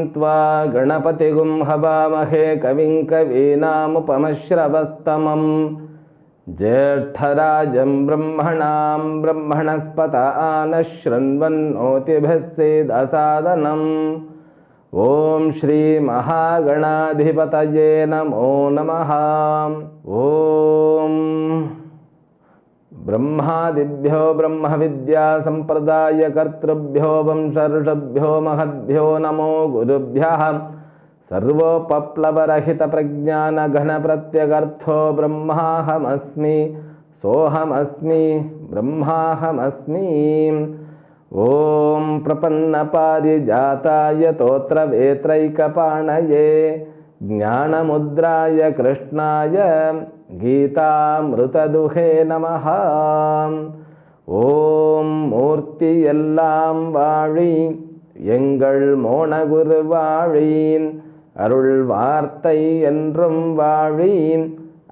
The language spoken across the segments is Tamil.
गणानान्त्वा गणपतिगुं हवामहे कविं कवीनामुपमश्रवस्तमं ज्येष्ठराजं ब्रह्मणां ब्रह्मणस्पत आनः शृण्वन्नोतिभिः सेदसादनम् ॐ श्रीमहागणाधिपतये नमो नमः। ॐ ब्रह्मादिभ्यो ब्रह्मविद्यासम्प्रदायकर्तृभ्यो वंशर्षभ्यो महद्भ्यो नमो गुरुभ्यः। सर्वोपप्लवरहितप्रज्ञानघनप्रत्यगर्थो ब्रह्माहमस्मि सोऽहमस्मि ब्रह्माहमस्मि। ॐ प्रपन्नपारिजाताय तोत्रवेत्रैकपाणये ज्ञानमुद्राय कृष्णाय கீதாமிருததுகே நம ஓம் மூர்த்தி எல்லாம் வாழி எங்கள் மோனகுரு வாழி அருள் வார்த்தை என்றும் வாழி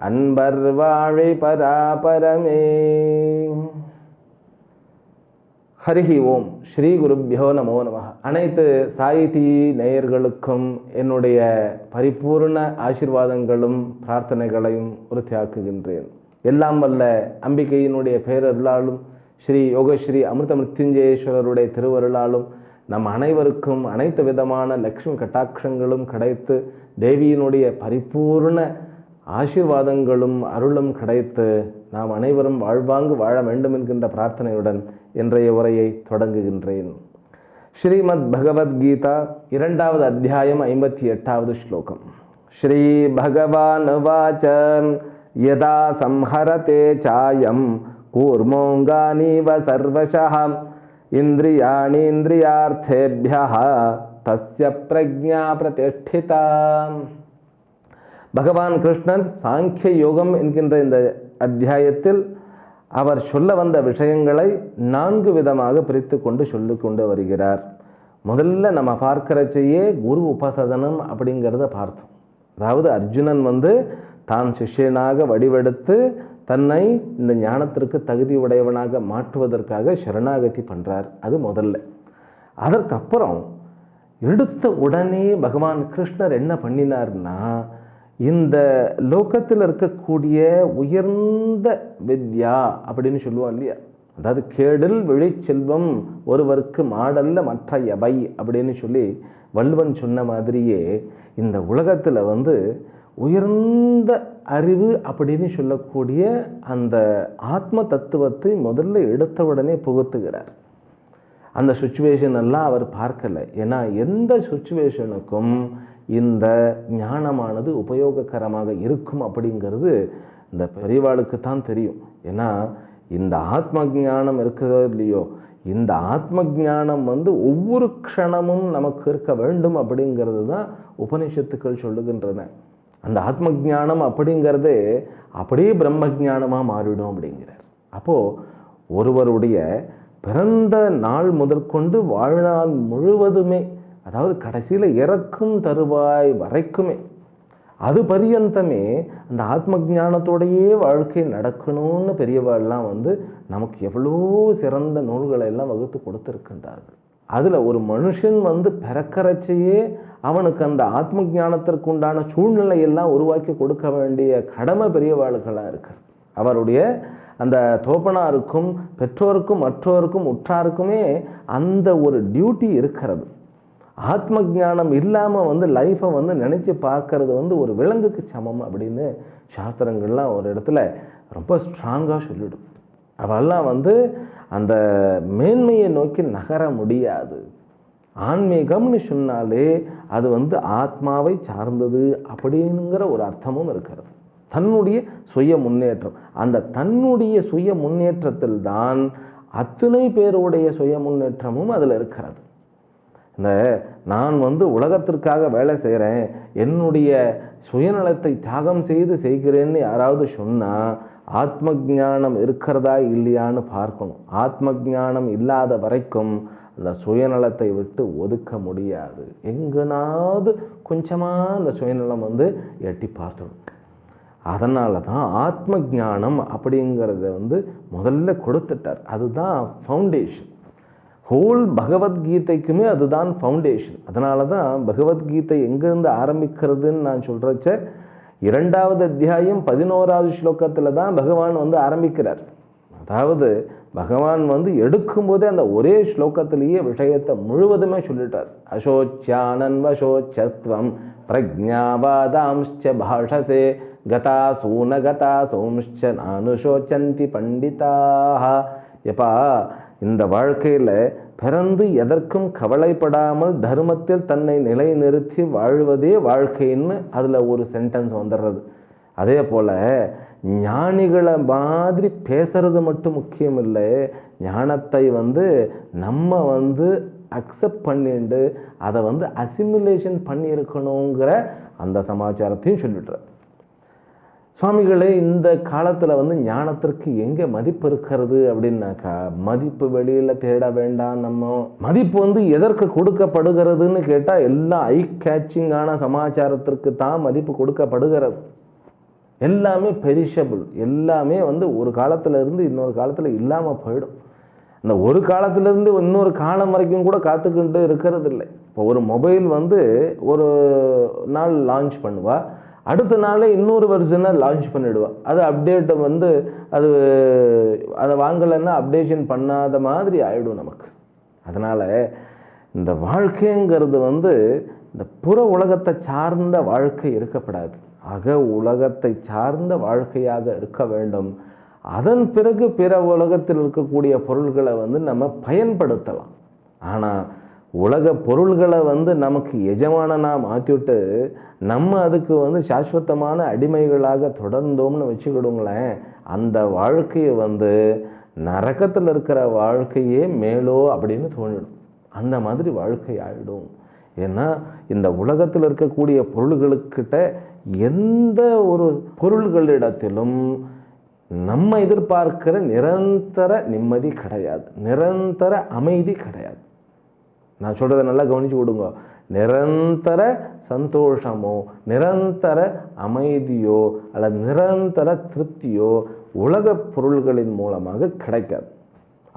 அன்பர் வாழி பராபரமே ஹரிஹி ஓம். ஸ்ரீ குருப்பியோ நமோ நம அனைத்து சாயிதி நேயர்களுக்கும் என்னுடைய பரிபூர்ண ஆசிர்வாதங்களும் பிரார்த்தனைகளையும் உறுதியாக்குகின்றேன். எல்லாம் வல்ல அம்பிகையினுடைய பேரருளாலும் ஸ்ரீ யோகஸ்ரீ அமிர்த மிருத்யுஞ்சயேஸ்வரருடைய திருவருளாலும் நம் அனைவருக்கும் அனைத்து விதமான லக்ஷ்மி கட்டாட்சங்களும் கிடைத்து தேவியினுடைய பரிபூர்ண ஆசீர்வாதங்களும் அருளும் கிடைத்து நாம் அனைவரும் வாழ்வாங்கு வாழ வேண்டும் என்கின்ற பிரார்த்தனையுடன் இன்றைய உரையை தொடங்குகின்றேன். ஸ்ரீமத் பகவத்கீதா இரண்டாவது அத்தியாயம் ஐம்பத்தி எட்டாவது ஸ்லோகம். ஸ்ரீ பகவான் வாச்ச யதா சம்ஹரதே சாயம் கூர்மோங்கானீவ சர்வசः இந்திரியாணீந்திரியார்த்தேபியः தஸ்ய பிரஜா பிரதிஷ்டிதா பகவான் கிருஷ்ணன் சாங்கிய யோகம் என்கின்ற இந்த அத்தியாயத்தில் அவர் சொல்ல வந்த விஷயங்களை நான்கு விதமாக பிரித்து கொண்டு சொல்லி கொண்டு வருகிறார். முதல்ல நம்ம பார்க்கிறச்சையே குரு உபசதனம் அப்படிங்கிறத பார்த்தோம். அதாவது அர்ஜுனன் வந்து தான் சிஷ்யனாக வடிவெடுத்து தன்னை இந்த ஞானத்திற்கு தகுதி உடையவனாக மாற்றுவதற்காக சரணாகதி பண்ணுறார் அது முதல்ல. அதற்கப்புறம் எடுத்த உடனே பகவான் கிருஷ்ணர் என்ன பண்ணினார்னா இந்த லோகத்தில் இருக்கக்கூடிய உயர்ந்த வித்யா அப்படின்னு சொல்லுவோம் இல்லையா? அதாவது கேடில் விழிச்செல்வம் ஒருவருக்கு மாடல்ல மற்ற எவை அப்படின்னு சொல்லி வள்ளுவன் சொன்ன மாதிரியே இந்த உலகத்தில் வந்து உயர்ந்த அறிவு அப்படின்னு சொல்லக்கூடிய அந்த ஆத்ம தத்துவத்தை முதல்ல எடுத்த உடனே புகுத்துகிறார். அந்த சுச்சுவேஷன் எல்லாம் அவர் பார்க்கலை. ஏன்னா எந்த சுச்சுவேஷனுக்கும் இந்த ஞானமானது உபயோககரமாக இருக்கும் அப்படிங்கிறது இந்த பெரியவாளுக்கு தான் தெரியும். ஏன்னா இந்த ஆத்ம ஞானம் இருக்கிறதோ இல்லையோ இந்த ஆத்ம ஞானம் வந்து ஒவ்வொரு க்ஷணமும் நமக்கு இருக்க வேண்டும் அப்படிங்கிறது தான் உபனிஷத்துக்கள் சொல்லுகின்றன. அந்த ஆத்ம ஞானம் அப்படிங்கிறதே அப்படியே பிரம்ம ஞானமாக மாறிடும் அப்படிங்கிறார். அப்போது ஒருவருடைய பிறந்த நாள் முதற்கொண்டு வாழ்நாள் முழுவதுமே அதாவது கடைசியில் இறக்கும் தருவாய் வரைக்குமே. அது பரியந்தமே அந்த ஆத்ம ஞானத்தோடையே வாழ்க்கை நடக்கணும்னு பெரியவாள்லாம் வந்து நமக்கு எவ்வளோ சிறந்த நூல்களை எல்லாம் வகுத்து கொடுத்துருக்கின்றார்கள். அதில் ஒரு மனுஷன் வந்து பிறக்கறச்சையே அவனுக்கு அந்த ஆத்ம ஜானத்திற்குண்டான சூழ்நிலையெல்லாம் உருவாக்கி கொடுக்க வேண்டிய கடமை பெரியவாளுகளாக இருக்கிறது அவருடைய அந்த தோப்பனாருக்கும் பெற்றோருக்கும் மற்றோருக்கும் உற்றாருக்குமே அந்த ஒரு டியூட்டி இருக்கிறது. ஆத்ம ஞானம் இல்லாமல் வந்து லைஃப்பை வந்து நினச்சி பார்க்கறது வந்து ஒரு விலங்குக்கு சமம் அப்படின்னு சாஸ்திரங்கள்லாம் ஒரு இடத்துல ரொம்ப ஸ்ட்ராங்காக சொல்லிடும். அவெல்லாம் வந்து அந்த மேன்மையை நோக்கி நகர முடியாது. ஆன்மீகம்னு சொன்னாலே அது வந்து ஆத்மாவை சார்ந்தது அப்படிங்கிற ஒரு அர்த்தமும் இருக்கிறது. தன்னுடைய சுய முன்னேற்றம். அந்த தன்னுடைய சுய முன்னேற்றத்தில் தான் அத்தனை பேருடைய சுய முன்னேற்றமும் அதில் இருக்கிறது. இந்த நான் வந்து உலகத்திற்காக வேலை செய்கிறேன் என்னுடைய சுயநலத்தை தியாகம் செய்து செய்கிறேன்னு யாராவது சொன்னால் ஆத்ம ஞானம் இருக்கிறதா இல்லையான்னு பார்க்கணும். ஆத்ம ஞானம் இல்லாத வரைக்கும் அந்த சுயநலத்தை விட்டு ஒதுக்க முடியாது. எங்கனாவது கொஞ்சமாக அந்த சுயநலம் வந்து எட்டி பார்த்துடும். அதனால தான் ஆத்ம ஞானம் அப்படிங்கிறத வந்து முதல்ல கொடுத்துட்டார். அதுதான் ஃபவுண்டேஷன் ஹோல் பகவத்கீதைக்குமே அதுதான் ஃபவுண்டேஷன் அதனால தான் பகவத்கீதை எங்கேருந்து ஆரம்பிக்கிறதுன்னு நான் சொல்கிறச்ச இரண்டாவது அத்தியாயம் பதினோராவது ஸ்லோகத்தில் தான் பகவான் வந்து ஆரம்பிக்கிறார். அதாவது பகவான் வந்து எடுக்கும்போதே அந்த ஒரே ஸ்லோகத்திலேயே விஷயத்தை முழுவதுமே சொல்லிட்டார். அசோச்யானன் வசோச்சஸ்துவம் பிரஜாவாதாம்ச்ச பாஷசே கதா சூனகதா சோம்ச்ச நானுஷோச்சந்தி பண்டிதாக எப்பா இந்த வாழ்க்கையில் பிறந்து எதற்கும் கவலைப்படாமல் தர்மத்தில் தன்னை நிலைநிறுத்தி வாழ்வதே வாழ்க்கைன்னு அதில் ஒரு சென்டென்ஸ் வந்துடுறது அதே போல் ஞானிகளை மாதிரி பேசுறது மட்டும் முக்கியம் இல்லை ஞானத்தை வந்து நம்ம வந்து அக்செப்ட் பண்ணிட்டு அதை வந்து அசிமுலேஷன் பண்ணியிருக்கணுங்கிற அந்த சமாச்சாரத்தையும் சொல்லிடுறேன் சுவாமிகளே இந்த காலத்தில் வந்து ஞானத்திற்கு எங்கே மதிப்பு இருக்கிறது அப்படின்னாக்கா மதிப்பு வெளியில் தேட வேண்டாம் நம்ம. மதிப்பு வந்து எதற்கு கொடுக்கப்படுகிறதுன்னு கேட்டால் எல்லாம் ஐ கேட்சிங்கான சமாச்சாரத்திற்கு தான் மதிப்பு கொடுக்கப்படுகிறது. எல்லாமே பெரிஷபிள் எல்லாமே வந்து ஒரு காலத்தில் இருந்து இன்னொரு காலத்தில் இல்லாமல் போயிடும். இந்த ஒரு காலத்திலேருந்து இன்னொரு காலம் வரைக்கும் கூட காத்துக்கிட்டு இருக்கிறது இல்லை இப்போ ஒரு மொபைல் வந்து ஒரு நாள் லான்ச் பண்ணுவாள் அடுத்த நாளே இன்னொரு வெர்ஷனை லான்ச் பண்ணிவிடுவாள் அது அப்டேட்டை வந்து அது அதை வாங்கலைன்னா அப்டேஷன் பண்ணாத மாதிரி ஆகிடும் நமக்கு. அதனால் இந்த வாழ்க்கைங்கிறது வந்து இந்த புற உலகத்தை சார்ந்த வாழ்க்கை இருக்கப்படாது. அக உலகத்தை சார்ந்த வாழ்க்கையாக இருக்க வேண்டும். அதன் பிறகு பிற உலகத்தில் இருக்கக்கூடிய பொருள்களை வந்து நம்ம பயன்படுத்தலாம். ஆனால் உலக பொருள்களை வந்து நமக்கு எஜமானனாக மாற்றிவிட்டு நம்ம அதுக்கு வந்து சாஸ்வதமான அடிமைகளாக தொடர்ந்தோம்னு வச்சுக்கிடுங்களேன். அந்த வாழ்க்கையை வந்து நரக்கத்தில் இருக்கிற வாழ்க்கையே மேலோ அப்படின்னு தோணிடும் அந்த மாதிரி வாழ்க்கை ஆகிடும் ஏன்னா இந்த உலகத்தில் இருக்கக்கூடிய பொருள்களுக்கிட்ட எந்த ஒரு பொருள்களிடத்திலும் நம்ம எதிர்பார்க்கிற நிரந்தர நிம்மதி கிடையாது. நிரந்தர அமைதி கிடையாது. நான் சொல்கிறத நல்லா கவனிச்சு கொடுங்க. நிரந்தர சந்தோஷமோ நிரந்தர அமைதியோ அல்லது நிரந்தர திருப்தியோ உலக பொருள்களின் மூலமாக கிடைக்காது.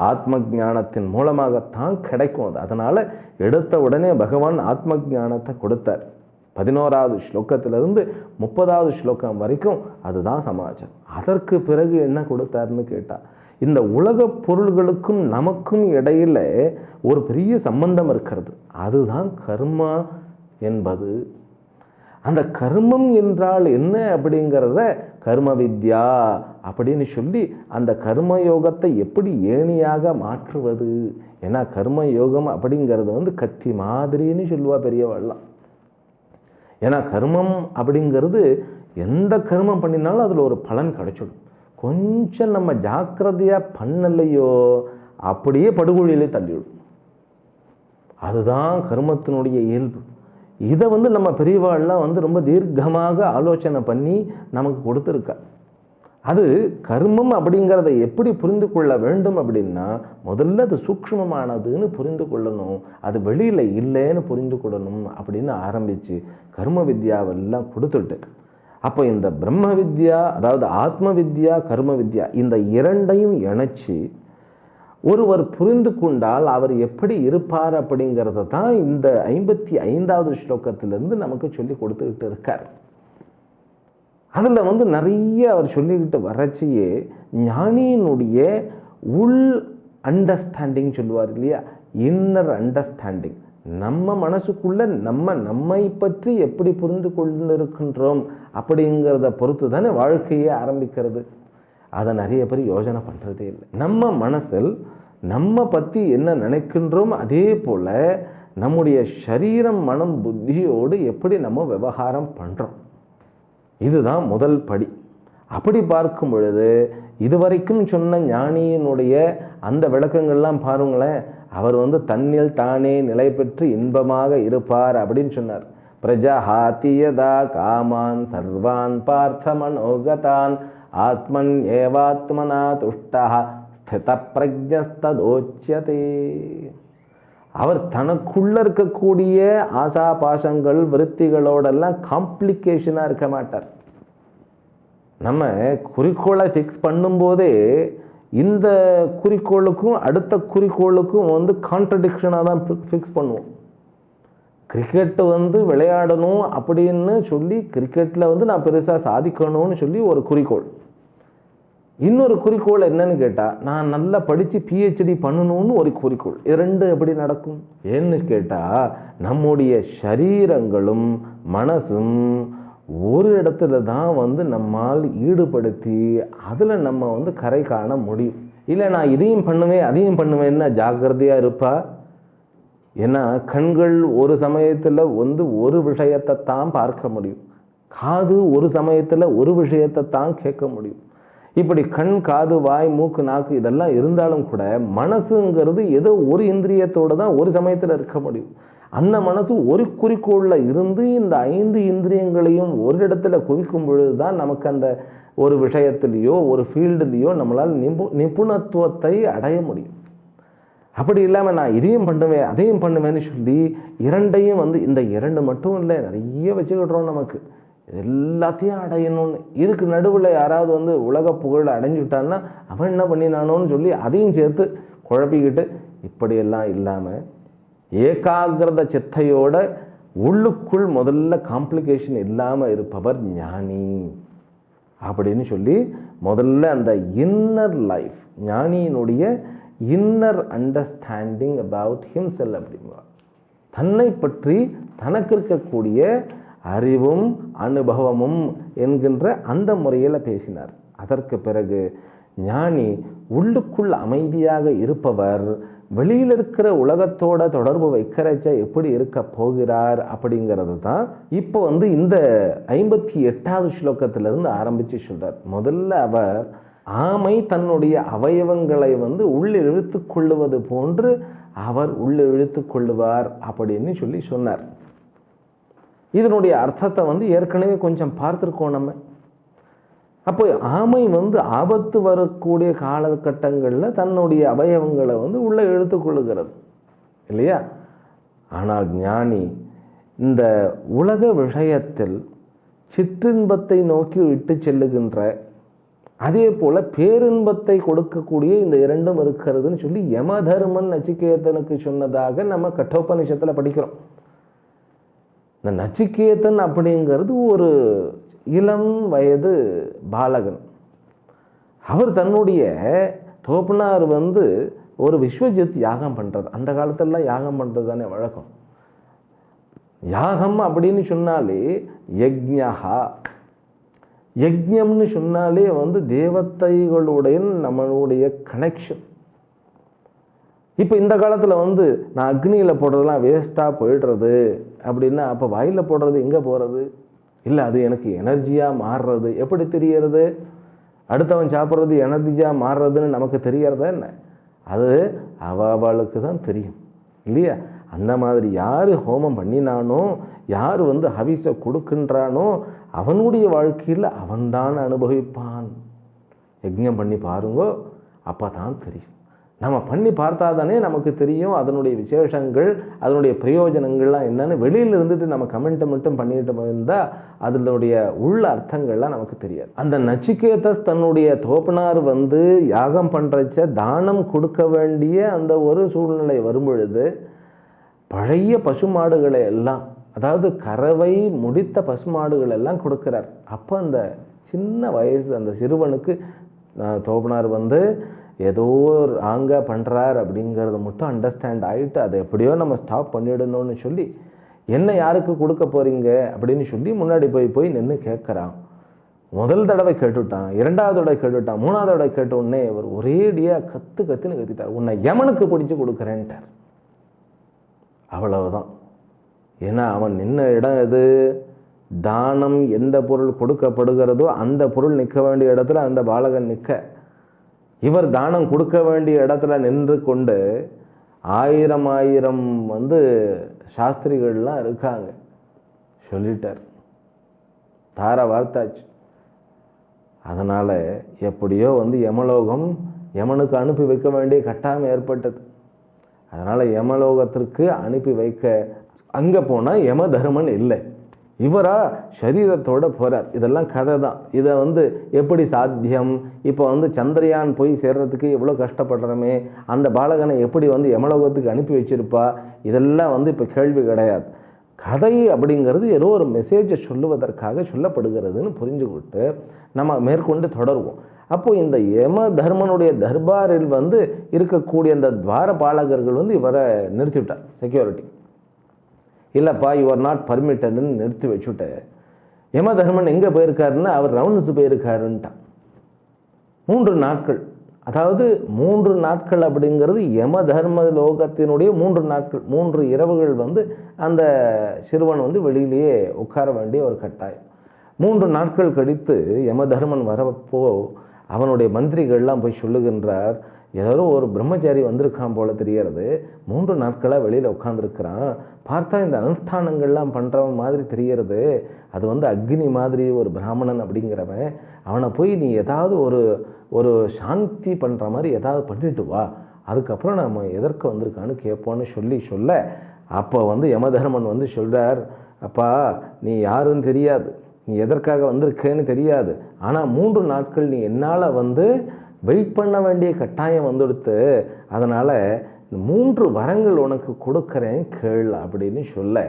ஆத்ம ஞானத்தின் மூலமாகத்தான் கிடைக்கும் அது. அதனால் எடுத்த உடனே பகவான் ஆத்ம ஞானத்தை கொடுத்தார். பதினோராவது ஸ்லோகத்திலிருந்து முப்பதாவது ஸ்லோகம் வரைக்கும் அதுதான் சமாச்சாரம் அதற்கு பிறகு என்ன கொடுத்தாருன்னு கேட்டால் இந்த உலக பொருள்களுக்கும் நமக்கும் இடையில ஒரு பெரிய சம்பந்தம் இருக்கிறது. அதுதான் கர்மா என்பது. அந்த கர்மம் என்றால் என்ன அப்படிங்கிறத கர்ம வித்யா அப்படின்னு சொல்லி அந்த கர்ம யோகத்தை எப்படி ஏணியாக மாற்றுவது? ஏன்னா கர்ம யோகம் அப்படிங்கிறது வந்து கத்தி மாதிரின்னு சொல்லுவா பெரியவாள்லாம். ஏன்னா கர்மம் அப்படிங்கிறது எந்த கர்மம் பண்ணினாலும் அதில் ஒரு பலன் கிடைச்சிடும். கொஞ்சம் நம்ம ஜாக்கிரதையாக பண்ணலையோ அப்படியே படுகொழியிலே தள்ளிவிடும். அதுதான் கர்மத்தினுடைய இயல்பு. இதை வந்து நம்ம பெரியவாள்லாம் வந்து ரொம்ப தீர்க்கமாக ஆலோசனை பண்ணி நமக்கு கொடுத்துருக்கா. அது கர்மம் அப்படிங்கிறத எப்படி புரிந்து கொள்ள வேண்டும் அப்படின்னா முதல்ல அது சூக்ஷ்மமானதுன்னு புரிந்து கொள்ளணும் அது வெளியில் இல்லைன்னு புரிந்து கொள்ளணும் அப்படின்னு ஆரம்பித்து கர்ம வித்யாவெல்லாம் கொடுத்துட்டு அப்போ இந்த பிரம்ம வித்யா அதாவது ஆத்ம வித்யா கர்ம வித்யா இந்த இரண்டையும் இணைச்சி ஒருவர் புரிந்து கொண்டால் அவர் எப்படி இருப்பார் அப்படிங்கிறத தான் இந்த ஐம்பத்தி ஐந்தாவது ஸ்லோகத்திலிருந்து நமக்கு சொல்லி கொடுத்துக்கிட்டு இருக்கார். அதில் வந்து நிறைய அவர் சொல்லிக்கிட்டு வரச்சியே ஞானியினுடைய உள் அண்டர்ஸ்டாண்டிங் சொல்லுவார் இல்லையா? இன்னர் அண்டர்ஸ்டாண்டிங் நம்ம மனசுக்குள்ள நம்ம நம்மை பற்றி எப்படி புரிந்து கொண்டு இருக்கின்றோம் அப்படிங்கிறத பொறுத்து தானே வாழ்க்கையே ஆரம்பிக்கிறது. அதை நிறைய பேர் யோஜனை பண்ணுறதே இல்லை. நம்ம மனசில் நம்ம பற்றி என்ன நினைக்கின்றோம் அதே போல் நம்முடைய சரீரம் மனம் புத்தியோடு எப்படி நம்ம விவகாரம் பண்ணுறோம் இதுதான் முதல் படி. அப்படி பார்க்கும் பொழுது இதுவரைக்கும் சொன்ன ஞானியினுடைய அந்த விளக்கங்கள்லாம் பாருங்களேன். அவர் வந்து தன்னில் தானே நிலை பெற்று இன்பமாக இருப்பார் அப்படின்னு சொன்னார். பிரஜஹாத்தியதா காமான் சர்வான் பார்த்த மனோகதான் ஆத்மன் ஏவாத்மனா துஷ்டா ஸ்தித பிரஜஸ்ததோச்சியதே அவர் தனக்குள்ள இருக்கக்கூடிய ஆசா பாசங்கள் விருத்திகளோடெல்லாம் காம்ப்ளிகேஷனாக இருக்க மாட்டார். நம்ம குறிக்கோளை ஃபிக்ஸ் பண்ணும்போதே இந்த குறிக்கோளுக்கும் அடுத்த குறிக்கோளுக்கும் வந்து கான்ட்ரடிக்ஷனாக தான் ஃபிக்ஸ் பண்ணுவோம். கிரிக்கெட்டு வந்து விளையாடணும் அப்படின்னு சொல்லி கிரிக்கெட்டில் வந்து நான் பெருசாக சாதிக்கணும்னு சொல்லி ஒரு குறிக்கோள். இன்னொரு குறிக்கோள் என்னன்னு கேட்டால் நான் நல்லா படித்து பிஹெச்டி பண்ணணும்னு ஒரு குறிக்கோள். இது ரெண்டு எப்படி நடக்கும்? ஏன்னு கேட்டால் நம்முடைய சரீரங்களும் மனசும் ஒரு இடத்துல தான் வந்து நம்மால் ஈடுபடுத்தி அதில் நம்ம வந்து கரை காண முடியும். இல்லை நான் இதையும் பண்ணுவேன் அதையும் பண்ணுவேன்னா ஜாக்கிரதையாக இருப்பா? ஏன்னா கண்கள் ஒரு சமயத்தில் வந்து ஒரு விஷயத்தை தான் பார்க்க முடியும். காது ஒரு சமயத்தில் ஒரு விஷயத்தை தான் கேட்க முடியும். இப்படி கண் காது வாய் மூக்கு நாக்கு இதெல்லாம் இருந்தாலும் கூட மனசுங்கிறது ஏதோ ஒரு இந்திரியத்தோடு தான் ஒரு சமயத்தில் இருக்க முடியும். அந்த மனசு ஒரு குறிக்கோளில் இருந்து இந்த ஐந்து இந்திரியங்களையும் ஒரு இடத்துல குவிக்கும் பொழுது தான் நமக்கு அந்த ஒரு விஷயத்திலேயோ ஒரு ஃபீல்டுலேயோ நம்மளால் நிபு நிபுணத்துவத்தை அடைய முடியும். அப்படி இல்லாமல் நான் இதையும் பண்ணுவேன் அதையும் பண்ணுவேன்னு சொல்லி இரண்டையும் வந்து இந்த இரண்டு மட்டும் இல்லை நிறைய வச்சுக்கிடுறோம் நமக்கு. எல்லாத்தையும் அடையணும்னு. இதுக்கு நடுவில் யாராவது வந்து உலக புகழ் அடைஞ்சுட்டான்னா அவன் என்ன பண்ணினானோன்னு சொல்லி அதையும் சேர்த்து குழப்பிக்கிட்டு இப்படியெல்லாம் இல்லாமல் ஏகாகிரத சித்தையோட உள்ளுக்குள் முதல்ல காம்ப்ளிகேஷன் இல்லாமல் இருப்பவர் ஞானி அப்படின்னு சொல்லி முதல்ல அந்த இன்னர் லைஃப் ஞானியினுடைய இன்னர் அண்டர்ஸ்டாண்டிங் அபவுட் ஹிம்செல் அப்படிங்குவார். தன்னை பற்றி தனக்கு இருக்கக்கூடிய அறிவும் அனுபவமும் என்கின்ற அந்த முறையில் பேசினார். அதற்கு பிறகு ஞானி உள்ளுக்குள் அமைதியாக இருப்பவர் வெளியில் இருக்கிற உலகத்தோட தொடர்பு வைக்கிறச்ச எப்படி இருக்க போகிறார் அப்படிங்கிறது தான் இப்போ வந்து இந்த ஐம்பத்தி எட்டாவது ஸ்லோகத்திலிருந்து ஆரம்பித்து சொல்கிறார் முதல்ல அவர் ஆமை தன்னுடைய அவயவங்களை வந்து உள்ளிழுத்து கொள்ளுவது போன்று அவர் உள்ளிழுத்து கொள்ளுவார் அப்படின்னு சொல்லி சொன்னார். இதனுடைய அர்த்தத்தை வந்து ஏற்கனவே கொஞ்சம் பார்த்துருக்கோம் நம்ம. அப்போ ஆமை வந்து ஆபத்து வரக்கூடிய காலகட்டங்களில் தன்னுடைய அவயவங்களை வந்து உள்ளே எடுத்துக்கொள்கிறது இல்லையா? ஆனால் ஞானி இந்த உலக விஷயத்தில் சிற்றின்பத்தை நோக்கி இட்டு செல்லுகின்ற அதே போல் பேரின்பத்தை கொடுக்கக்கூடிய இந்த இரண்டும் இருக்கிறதுன்னு சொல்லி யமதர்மன் நச்சிகேதனுக்கு சொன்னதாக நம்ம கட்டோபனிஷத்தில் படிக்கிறோம். இந்த நச்சிகேதன் அப்படிங்கிறது ஒரு இளம் வயது பாலகன். அவர் தன்னுடைய தோப்பனார் வந்து ஒரு விஸ்வஜித் யாகம் பண்ணுறது அந்த காலத்திலலாம் யாகம் பண்ணுறது தானே வழக்கம். யாகம் அப்படின்னு சொன்னாலே யக்ஞா யக்ஞம்னு சொன்னாலே வந்து தேவத்தைகளுடைய நம்மளுடைய கனெக்ஷன் இப்போ இந்த காலத்தில் வந்து நான் அக்னியில் போடுறதெல்லாம் வேஸ்ட்டாக போயிடுறது அப்படின்னா அப்போ வாயில் போடுறது எங்கே போகிறது இல்லை அது எனக்கு எனர்ஜியாக மாறுறது. எப்படி தெரியறது அடுத்தவன் சாப்பிட்றது எனர்ஜியாக மாறுறதுன்னு நமக்கு தெரியறதா என்ன? அது அவளுக்கு தான் தெரியும். இல்லையா? அந்த மாதிரி யார் ஹோமம் பண்ணினானோ யார் வந்து ஹவிஸை கொடுக்கின்றானோ அவனுடைய வாழ்க்கையில் அவன்தான் அனுபவிப்பான். யஜ்ஞம் பண்ணி பாருங்கோ அப்போ தான் தெரியும். நம்ம பண்ணி பார்த்தா தானே நமக்கு தெரியும் அதனுடைய விசேஷங்கள் அதனுடைய பிரயோஜனங்கள்லாம் என்னென்னு. வெளியில் இருந்துட்டு நம்ம கமெண்ட்டை மட்டும் பண்ணிட்டு இருந்தால் அதனுடைய உள்ள அர்த்தங்கள்லாம் நமக்கு தெரியாது. அந்த நச்சிகேதஸ் தன்னுடைய தோப்பனார் வந்து யாகம் பண்ணுறச்ச தானம் கொடுக்க வேண்டிய அந்த ஒரு சூழ்நிலை வரும்பொழுது பழைய பசுமாடுகளை எல்லாம் அதாவது கறவை முடித்த பசுமாடுகள் எல்லாம் கொடுக்குறார். அப்போ அந்த சின்ன வயசு அந்த சிறுவனுக்கு தோப்பனார் வந்து ஏதோ ராங்கா பண்ணுறார் அப்படிங்கிறத மட்டும் அண்டர்ஸ்டாண்ட் ஆகிட்டு அதை எப்படியோ நம்ம ஸ்டாப் பண்ணிடணும்னு சொல்லி என்ன யாருக்கு கொடுக்க போகிறீங்க அப்படின்னு சொல்லி முன்னாடி போய் போய் நின்று கேட்குறான். முதல் தடவை கேட்டுவிட்டான் இரண்டாவது தடவை கேட்டுவிட்டான் மூணாவது தடவை கேட்ட உடனே அவர் ஒரேடியாக கத்து கத்துன்னு கத்திட்டார். உன்னை யமனுக்கு பிடிச்சி கொடுக்குறேன்ட்டார். அவ்வளவுதான். ஏன்னா அவன் நின்ன இடம் எது? தானம் எந்த பொருள் கொடுக்கப்படுகிறதோ அந்த பொருள் நிற்க வேண்டிய இடத்துல அந்த பாலகன் நிற்க இவர் தானம் கொடுக்க வேண்டிய இடத்துல நின்று கொண்டு ஆயிரம் ஆயிரம் வந்து சாஸ்திரிகள்லாம் இருக்காங்க. சொல்லிட்டார். தார வார்த்தாச்சு. அதனால் எப்படியோ வந்து யமலோகம் யமனுக்கு அனுப்பி வைக்க வேண்டிய கட்டாயம் ஏற்பட்டது. அதனால் யமலோகத்திற்கு அனுப்பி வைக்க அங்கே போனால் யம தர்மன் இல்லை. இவராக சரீரத்தோட போகிறார் இதெல்லாம் கதை தான் இதை வந்து எப்படி சாத்தியம்? இப்போ வந்து சந்திரயான் போய் சேர்றதுக்கு எவ்வளோ கஷ்டப்படுறோமே அந்த பாலகனை எப்படி வந்து யமலோகத்துக்கு அனுப்பி வச்சிருப்பா? இதெல்லாம் வந்து இப்போ கேள்வி கிடையாது. கதை அப்படிங்கிறது ஏதோ ஒரு மெசேஜை சொல்லுவதற்காக சொல்லப்படுகிறதுன்னு புரிஞ்சுக்கிட்டு நம்ம மேற்கொண்டு தொடருவோம். அப்போது இந்த யம தர்மனுடைய தர்பாரில் வந்து இருக்கக்கூடிய அந்த துவார பாலகர்கள் வந்து இவரை நிறுத்திவிட்டார். செக்யூரிட்டி இல்லைப்பா யுவர் நாட் பர்மிட்டட்னு நிறுத்தி வச்சுட்டு. யம தர்மன் எங்கே போயிருக்காருன்னா அவர் ரவுண்ட்ஸ் போயிருக்காருன்ட்டான். மூன்று நாட்கள். அதாவது மூன்று நாட்கள் அப்படிங்கிறது யம தர்ம லோகத்தினுடைய மூன்று நாட்கள். மூன்று இரவுகள் வந்து அந்த சிறுவன் வந்து வெளியிலேயே உட்கார வேண்டிய ஒரு கட்டாயம். மூன்று நாட்கள் கழித்து யம தர்மன் வரப்போ அவனுடைய மந்திரிகள்லாம் போய் சொல்லுகின்றார் ஏதோ ஒரு பிரம்மச்சாரி வந்திருக்கான் போல தெரியறது மூன்று நாட்களாக வெளியில் உட்காந்துருக்கிறான் பார்த்தா இந்த அனுஷ்டானங்கள்லாம் பண்ணுறவன் மாதிரி தெரியறது அது வந்து அக்னி மாதிரி ஒரு பிராமணன் அப்படிங்கிறவன். அவனை போய் நீ ஏதாவது ஒரு ஒரு சாந்தி பண்ணுற மாதிரி ஏதாவது பண்ணிட்டு வா. அதுக்கப்புறம் நம்ம எதற்கு வந்திருக்கான்னு கேட்போன்னு சொல்லி சொல்ல அப்போ வந்து யமதர்மன் வந்து சொல்கிறார் அப்பா நீ யாருன்னு தெரியாது. நீ எதற்காக வந்திருக்கேன்னு தெரியாது. ஆனால் மூன்று நாட்கள் நீ என்னால் வந்து வெயிட் பண்ண வேண்டிய கட்டாயம் வந்துடுத்து அதனால் இந்த மூன்று வரங்கள் உனக்கு கொடுக்குறேன் கேள் அப்படின்னு சொல்ல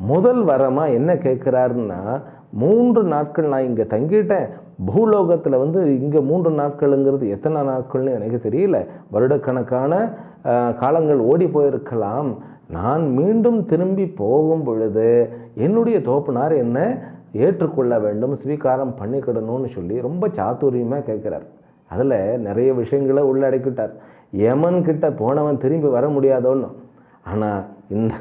முதல் வரமாக என்ன கேட்குறாருன்னா மூன்று நாட்கள் நான் இங்கே தங்கிட்டேன். பூலோகத்தில் வந்து இங்கே மூன்று நாட்களுங்கிறது எத்தனை நாட்கள்னு எனக்கு தெரியல. வருடக்கணக்கான காலங்கள் ஓடி போயிருக்கலாம். நான் மீண்டும் திரும்பி போகும் பொழுது என்னுடைய தோப்புனார் என்ன ஏற்றுக்கொள்ள வேண்டும் ஸ்வீகாரம் பண்ணிக்கிடணும்னு சொல்லி ரொம்ப சாத்துரியமாக கேட்குறார். அதில் நிறைய விஷயங்களை உள்ளடக்கிட்டார் யமன் கிட்ட போனவன் திரும்பி வர முடியாதோன்னு. ஆனால் இந்த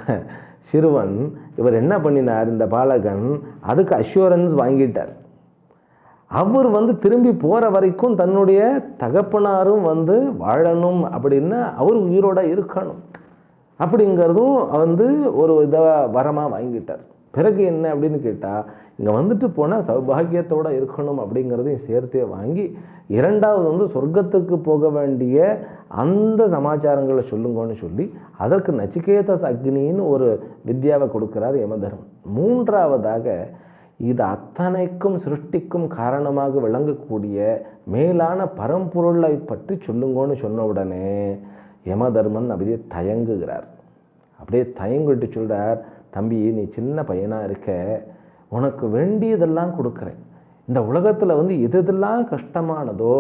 சிறுவன் இவர் என்ன பண்ணினார்? இந்த பாலகன் அதுக்கு அஷூரன்ஸ் வாங்கிட்டார். அவர் வந்து திரும்பி போகிற வரைக்கும் தன்னுடைய தகப்பனாரும் வந்து வாழணும் அப்படின்னா அவர் உயிரோட இருக்கணும். அப்படிங்கிறதும் வந்து ஒரு இதாக வரமாக வாங்கிட்டார். பிறகு என்ன அப்படின்னு கேட்டால் இங்கே வந்துட்டு போனால் சௌபாகியத்தோடு இருக்கணும் அப்படிங்கிறதையும் சேர்த்தே வாங்கி இரண்டாவது வந்து சொர்க்கத்துக்கு போக வேண்டிய அந்த சமாச்சாரங்களை சொல்லுங்கன்னு சொல்லி அதற்கு நச்சிகேதஸ் அக்னின்னு ஒரு வித்யாவை கொடுக்கிறார் யமதர்மன். மூன்றாவதாக இது அத்தனைக்கும் சிருஷ்டிக்கும் காரணமாக விளங்கக்கூடிய மேலான பரம்பொருளை பற்றி சொல்லுங்கன்னு சொன்ன உடனே யமதர்மன் அப்படியே தயங்குகிறார். அப்படியே தயங்கிட்டு சொல்கிறார் தம்பி நீ சின்ன பையனாக இருக்க உனக்கு வேண்டியதெல்லாம் கொடுக்குறேன். இந்த உலகத்தில் வந்து எது எதெல்லாம் கஷ்டமானதோ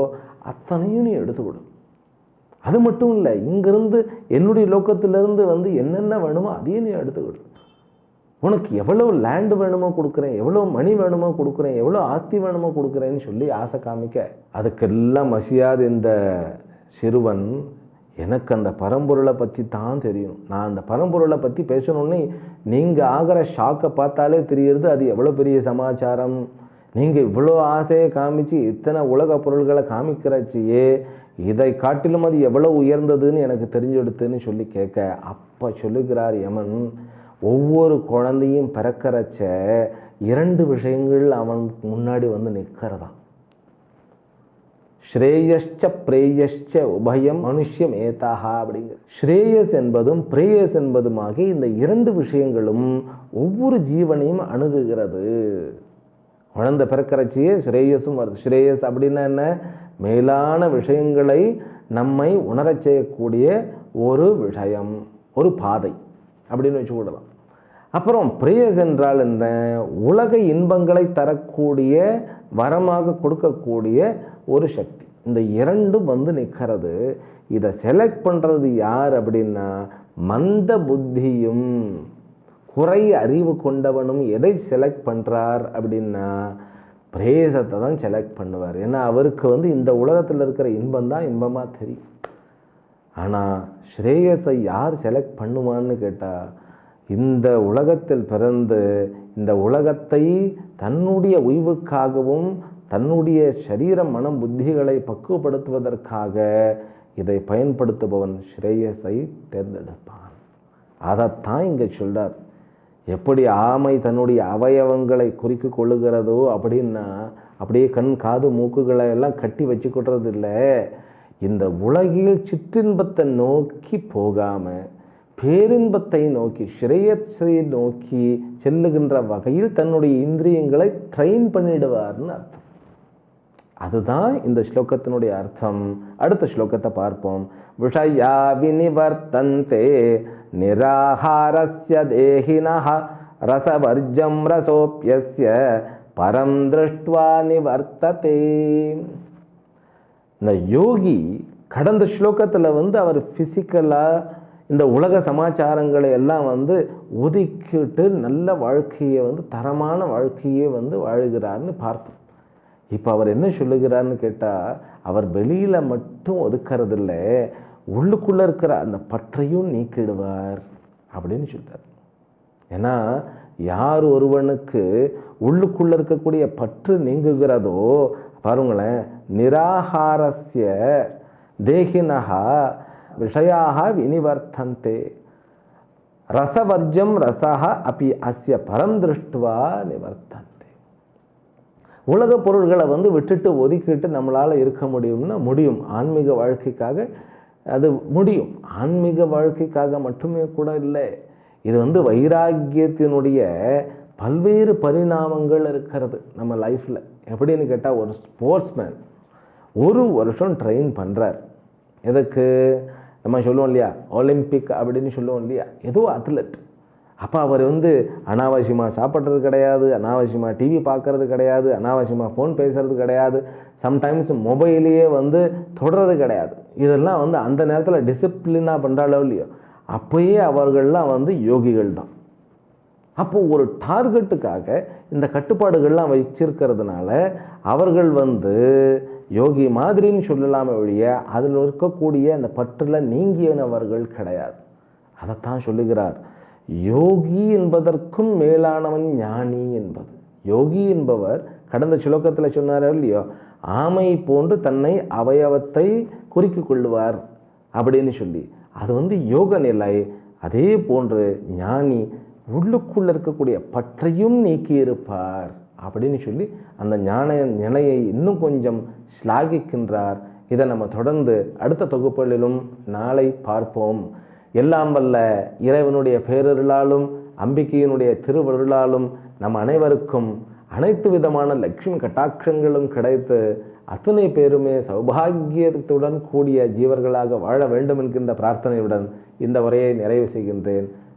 அத்தனையும் நீ எடுத்து அது மட்டும் இல்லை இங்கேருந்து என்னுடைய லோக்கத்திலேருந்து வந்து என்னென்ன வேணுமோ அதையும் நீ எடுத்துக்கிடு. உனக்கு எவ்வளோ லேண்டு வேணுமோ கொடுக்குறேன் எவ்வளோ மணி வேணுமோ கொடுக்குறேன் எவ்வளோ ஆஸ்தி வேணுமோ கொடுக்குறேன்னு சொல்லி ஆசை காமிக்க அதுக்கெல்லாம் மசியாது இந்த சிறுவன் எனக்கு அந்த பரம்பொருளை பற்றி தான் தெரியும். நான் அந்த பரம்பொருளை பற்றி பேசணுன்னு நீங்கள் ஆகிற ஷாக்கை பார்த்தாலே தெரியுறது அது எவ்வளோ பெரிய சமாச்சாரம்? நீங்கள் இவ்வளோ ஆசையை காமிச்சு இத்தனை உலக பொருள்களை காமிக்கிறச்சியே இதை காட்டிலும் அது எவ்வளோ உயர்ந்ததுன்னு எனக்கு தெரிஞ்செடுத்துன்னு சொல்லி கேட்க அப்போ சொல்லுகிறார் யமன் ஒவ்வொரு குழந்தையும் பிறக்கிறச்ச இரண்டு விஷயங்கள் அவன் முன்னாடி வந்து நிற்கிறதான் ஸ்ரேயஷ்ச பிரேயஷ்ச உபயம் மனுஷ்யம் ஏதாகா அப்படிங்கிற ஸ்ரேயஸ் என்பதும் பிரேயஸ் என்பதுமாக இந்த இரண்டு விஷயங்களும் ஒவ்வொரு ஜீவனையும் அணுகுகிறது. குழந்தை பிறக்கிறச்சியே ஸ்ரேயஸும் வருது. ஸ்ரேயஸ் அப்படின்னா என்ன? மேலான விஷயங்களை நம்மை உணரச் செய்யக்கூடிய ஒரு விஷயம் ஒரு பாதை அப்படின்னு வச்சுக்கிடலாம் அப்புறம் பிரேயஸ் என்றால் என்ன? உலக இன்பங்களை தரக்கூடிய வரமாக கொடுக்கக்கூடிய ஒரு சக்தி. இந்த இரண்டும் வந்து நிற்கிறது. இதை செலக்ட் பண்ணுறது யார் அப்படின்னா மந்த புத்தியும் குறை அறிவு கொண்டவனும் எதை செலக்ட் பண்ணுறார் அப்படின்னா பிரேசத்தை தான் செலக்ட் பண்ணுவார். ஏன்னா அவருக்கு வந்து இந்த உலகத்தில் இருக்கிற இன்பம் தான் இன்பமாக தெரியும். ஆனால் ஸ்ரேயஸை யார் செலக்ட் பண்ணுவான்னு கேட்டால் இந்த உலகத்தில் பிறந்து இந்த உலகத்தை தன்னுடைய உய்வுக்காகவும் தன்னுடைய சரீர மனம் புத்திகளை பக்குவப்படுத்துவதற்காக இதை பயன்படுத்துபவன் ஸ்ரேயஸை தேர்ந்தெடுப்பான். அதைத்தான் இங்கே சொல்கிறார் எப்படி ஆமை தன்னுடைய அவயவங்களை குறிக்க கொள்ளுகிறதோ அப்படின்னா அப்படியே கண் காது மூக்குகளை எல்லாம் கட்டி வச்சுக்கிட்டுறது இல்லை இந்த உலகில் சிற்றின்பத்தை நோக்கி போகாமல் பேரின்பத்தை நோக்கி ஸ்ரேயஸை நோக்கி செல்லுகின்ற வகையில் தன்னுடைய இந்திரியங்களை ட்ரெயின் பண்ணிடுவார்னு அர்த்தம். அதுதான் இந்த ஸ்லோகத்தினுடைய அர்த்தம். அடுத்த ஸ்லோகத்தை பார்ப்போம். விஷயா வினிவர்த்தந்தே நிராகாரஸ்ய தேகினः ரசவர்ஜம் ரசோப்பியஸ்ய பரம் திருஷ்டுவா நிவர்த்ததே. இந்த யோகி கடந்த ஸ்லோகத்தில் வந்து அவர் ஃபிசிக்கலாக இந்த உலக சமாச்சாரங்களை எல்லாம் வந்து ஒதுக்கிட்டு நல்ல வாழ்க்கையை வந்து தரமான வாழ்க்கையை வந்து வாழுகிறார்னு பார்த்தோம். இப்போ அவர் என்ன சொல்லுகிறார்னு கேட்டால் அவர் வெளியில் மட்டும் ஒதுக்கறதில்ல உள்ளுக்குள்ளே இருக்கிற அந்த பற்றையும் நீக்கிடுவார் அப்படின்னு சொல்கிறார் ஏன்னா யார் ஒருவனுக்கு உள்ளுக்குள்ளே இருக்கக்கூடிய பற்று நீங்குகிறதோ பாருங்களேன் நிராகாரஸ்ய தேகினகா விஷயாக வினிவர்த்தந்தே ரசவர்ஜம் ரசஹ அப்பி அஸ்ய பரம் திருஷ்டுவா நிவர்த்தந்தே உலக பொருள்களை வந்து விட்டுட்டு ஒதுக்கிட்டு நம்மளால் இருக்க முடியும்னா முடியும். ஆன்மீக வாழ்க்கைக்காக அது முடியும். ஆன்மீக வாழ்க்கைக்காக மட்டுமே கூட இல்லை. இது வந்து வைராக்கியத்தினுடைய பல்வேறு பரிணாமங்கள் இருக்கிறது நம்ம லைஃப்பில் எப்படின்னு கேட்டால் ஒரு ஸ்போர்ட்ஸ்மேன் ஒரு வருஷம் ட்ரெயின் பண்ணுறார் எதுக்கு? நம்ம சொல்லுவோம் இல்லையா? ஒலிம்பிக் அப்படின்னு சொல்லுவோம் இல்லையா? ஏதோ அத்லெட் அப்போ அவர் வந்து அனாவசியமாக சாப்பிட்றது கிடையாது அனாவசியமாக டிவி பார்க்குறது கிடையாது அனாவசியமாக ஃபோன் பேசுகிறது கிடையாது. சம்டைம்ஸ் மொபைலையே வந்து தொடர்றது கிடையாது. இதெல்லாம் வந்து அந்த நேரத்தில் டிசிப்ளினாக பண்ணுறாளோ இல்லையோ? அப்போயே அவர்கள்லாம் வந்து யோகிகள் தான். அப்போது ஒரு டார்கெட்டுக்காக இந்த கட்டுப்பாடுகள்லாம் வச்சிருக்கிறதுனால அவர்கள் வந்து யோகி மாதிரின்னு சொல்லலாமே ஒழிய அதில் இருக்கக்கூடிய அந்த பற்றில் நீங்கியனவர்கள் கிடையாது. அதைத்தான் சொல்லுகிறார். யோகி என்பதற்கும் மேலானவன் ஞானி என்பது. யோகி என்பவர் கடந்த சுலோகத்தில் சொன்னார் இல்லையோ ஆமை போன்று தன்னை அவயவத்தை குறிக்கு கொள்ளுவார் அப்படின்னு சொல்லி. அது வந்து யோக நிலை. அதே போன்று ஞானி உள்ளுக்குள்ளே இருக்கக்கூடிய பற்றையும் நீக்கியிருப்பார். அப்படின்னு சொல்லி அந்த ஞான நிலையை இன்னும் கொஞ்சம் ஸ்லாகிக்கின்றார். இதை நம்ம தொடர்ந்து அடுத்த தொகுப்புகளிலும் நாளை பார்ப்போம். எல்லாம் வல்ல இறைவனுடைய பேரருளாலும் அம்பிக்கையினுடைய திருவருளாலும் நம் அனைவருக்கும் அனைத்து விதமான லட்சுமி கட்டாட்சங்களும் கிடைத்து அத்தனை பேருமே சௌபாகியத்துடன் கூடிய ஜீவர்களாக வாழ வேண்டும் என்கின்ற பிரார்த்தனையுடன் இந்த உரையை நிறைவு செய்கின்றேன்.